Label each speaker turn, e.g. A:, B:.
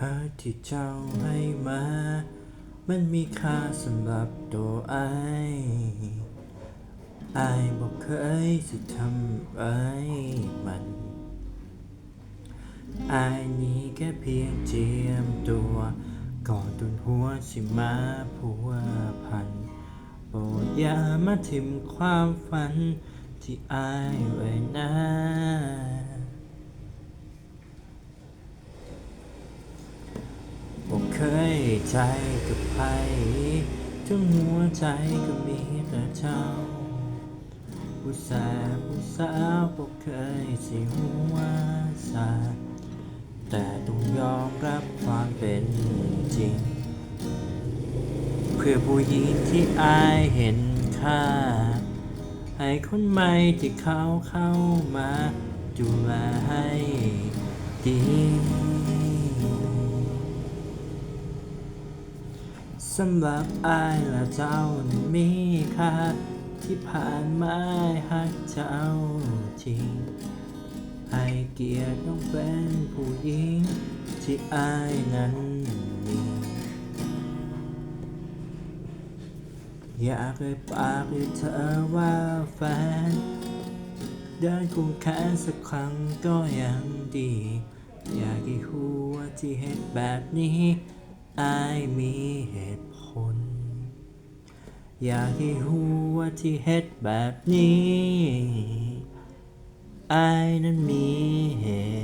A: หาที่เจ้าให้มา มันมีค่าสำหรับตัวไอายอบอกเคยสิทำไรมันไอนี้แค่เพียงเจียมตัว ก่อนตุนหัวสิมาผัวพัน โปรดอย่ามาทิมความฝันที่ไอไว้นะบอกเค ยใจกับใครทั้งหัวใจก็มีแต่เจ้าผู้สาวผู้สาวบอกเคยสิหัวสาแต่ต้องยอมรับความเป็นจริง เพื่อผู้หญิงที่อายเห็นค่า ให้คนใหม่ที่เขาเข้ามาดูแลให้ดี สำหรับอายและเจ้านั้นมีค่าที่ผ่านมาหักเจ้าจริงให้เกียรติต้องเป็นผู้หญิงที่อายนั้นมีอยากให้ปากให้เธอว่าแฟน เดินคู่แขนสักครั้งก็ยังดี อยากให้รู้ว่าที่เหตุแบบนี้ อายมีเหตุผล อยากให้หูว่าที่เฮ็ดแบบนี้ อายนั้นมีเหตุ